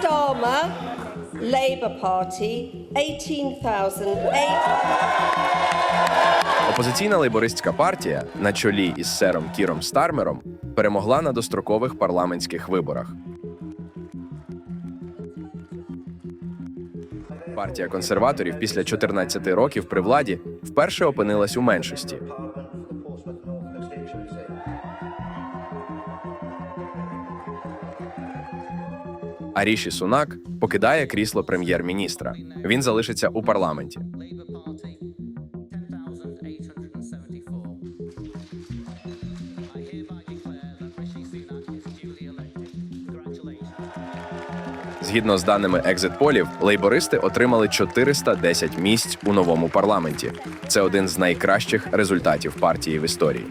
Starmer, Labour Party, 18,008. Опозиційна лейбористська партія на чолі із сером Кіром Стармером перемогла на дострокових парламентських виборах. Партія консерваторів після 14 років при владі вперше опинилась у меншості. А Ріші Сунак покидає крісло прем'єр-міністра. Він залишиться у парламенті. Labour Party, 10,874. I hereby declare that Rishi Sunak is duly elected. Congratulations. Згідно з даними екзит-полів, лейбористи отримали 410 місць у новому парламенті. Це один з найкращих результатів партії в історії.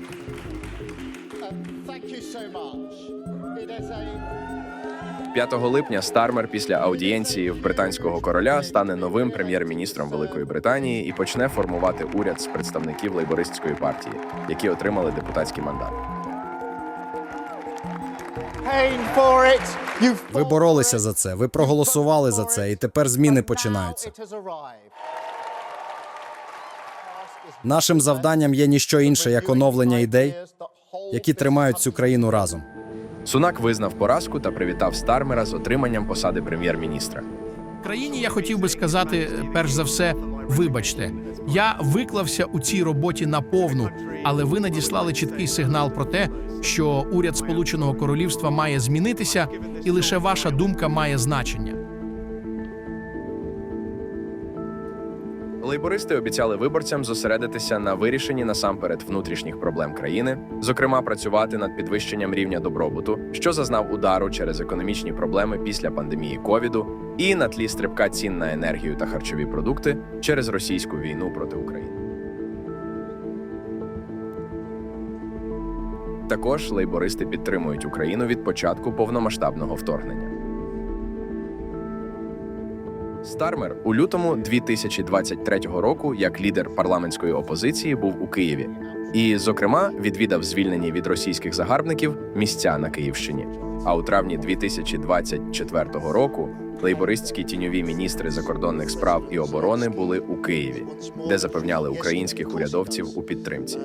5 липня Стармер після аудієнції в британського короля стане новим прем'єр-міністром Великої Британії і почне формувати уряд з представників лейбористської партії, які отримали депутатський мандат. Ви боролися за це, ви проголосували за це, і тепер зміни починаються. Нашим завданням є ніщо інше, як оновлення ідей, які тримають цю країну разом. Сунак визнав поразку та привітав Стармера з отриманням посади прем'єр-міністра. країні я хотів би сказати, перш за все, вибачте, я виклався у цій роботі наповну, але ви надіслали чіткий сигнал про те, що уряд Сполученого Королівства має змінитися, і лише ваша думка має значення. Лейбористи обіцяли виборцям зосередитися на вирішенні насамперед внутрішніх проблем країни, зокрема працювати над підвищенням рівня добробуту, що зазнав удару через економічні проблеми після пандемії ковіду, і на тлі стрибка цін на енергію та харчові продукти через російську війну проти України. Також лейбористи підтримують Україну від початку повномасштабного вторгнення. Стармер у лютому 2023 року, як лідер парламентської опозиції, був у Києві і, зокрема, відвідав звільнені від російських загарбників місця на Київщині. А у травні 2024 року лейбористські тіньові міністри закордонних справ і оборони були у Києві, де запевняли українських урядовців у підтримці.